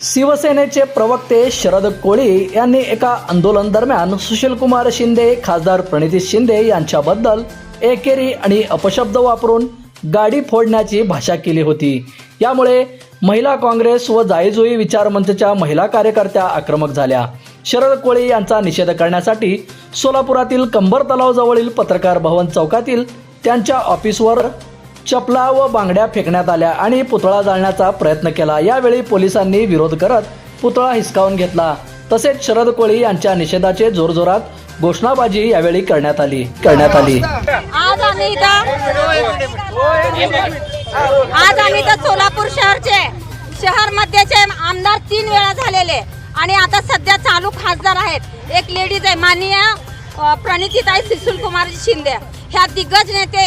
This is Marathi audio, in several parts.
शिवसेनेचे प्रवक्ते शरद कोळी यांनी एका आंदोलन दरम्यान सुशीलकुमार शिंदे खासदार प्रणिती शिंदे यांच्याबद्दल एकेरी आणि अपशब्द वापरून गाडी फोडण्याची भाषा केली होती. यामुळे महिला काँग्रेस व जाईजुई विचार मंचच्या महिला कार्यकर्त्या आक्रमक झाल्या. शरद कोळी यांचा निषेध करण्यासाठी सोलापुरातील कंबर तलावजवळील पत्रकार भवन चौकातील त्यांच्या ऑफिसवर चपला व बांगड्या फेकण्यात आल्या आणि पुतळा जाळण्याचा प्रयत्न केला. यावेळी पोलिसांनी विरोध करत पुतळा हिसकावून घेतला. तसेच शरद कोळी यांच्या निषेधाचे जोरजोरात घोषणाबाजी यावेळी करण्यात आली. करण्यात आली. आज आम्ही आज आम्ही इथं सोलापूर शहरचे शहर मध्येचे आमदार तीन वेळा झालेले. आणि आता सध्या चालू खासदार आहेत. एक लेडीज आहे माननीय प्रणितीताई सुशील कुमार शिंदे. ह्या दिग्गज नेते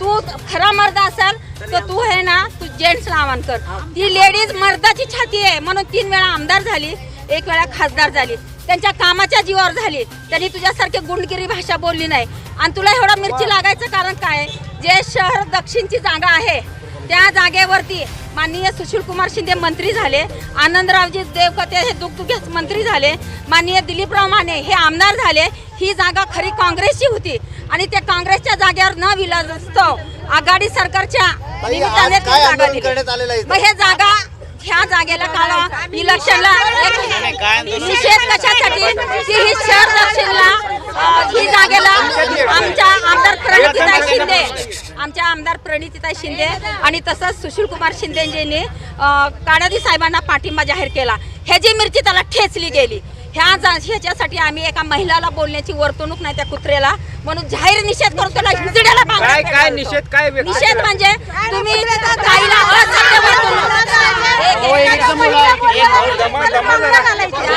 तू खरा मर्द असेल तर तू आहे ना तू जेंट्सला आव्हान कर. ती लेडीज मर्दाची छाती आहे. म्हणून तीन वेळा आमदार झाली एक वेळा खासदार झाली. त्यांच्या कामाच्या जीवावर झाली. त्यांनी तुझ्यासारखी गुंडगिरी भाषा बोलली नाही. आणि तुला एवढं मिरची लागायचं कारण काय? जे शहर दक्षिणची जागा आहे त्या जागेवरती माननीय सुशील कुमार शिंदे मंत्री झाले आनंदरावजी देवकते हे दुगदुगे मंत्री झाले माननीय दिलीपराव माने हे आमदार झाले ही जागा खरी काँग्रेसची होती. आणि त्या काँग्रेसच्या जागेवर न विलाज असतो आघाडी सरकारच्या निमित्ताने ती जागा दिली. मग हे जागा ह्या जागेला काढा. इलेक्शनला निषेध कशासाठी? की ही शहर दक्षिणला ही जागेला आमच्या आमदार प्रणितीताई शिंदे. आमच्या आमदार प्रणितीताई शिंदे आणि तसंच सुशील कुमार शिंदेजींनी काणादी साहेबांना पाठिंबा जाहीर केला. ह्याची मिरची त्याला ठेचली गेली ह्या जा- ह्याच्यासाठी आम्ही एका महिलाला बोलण्याची वर्तणूक नाही त्या कुत्रेला म्हणून जाहीर निषेध करतो त्याला हिजड्याला काय. निषेध काय व्यक्त निषेध केला? म्हणजे तुम्ही ताईला असभ्य वर्तणूक.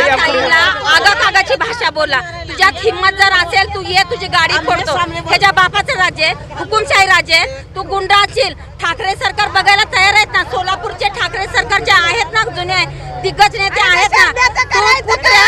त्या आगाखागाची भाषा बोला. तुझ्यात हिंमत जर असेल तू ये तुझी गाडी फोडतो. ह्याच्या बापाचं राज्य आहे, हुकुमशाही राज्य आहे. तू गुंडा असशील. ठाकरे सरकार बघायला तयार आहेत ना? सोलापूरचे ठाकरे सरकारचे आहेत ना? जुने दिग्गज नेते आहेत ना तू कुत्र्या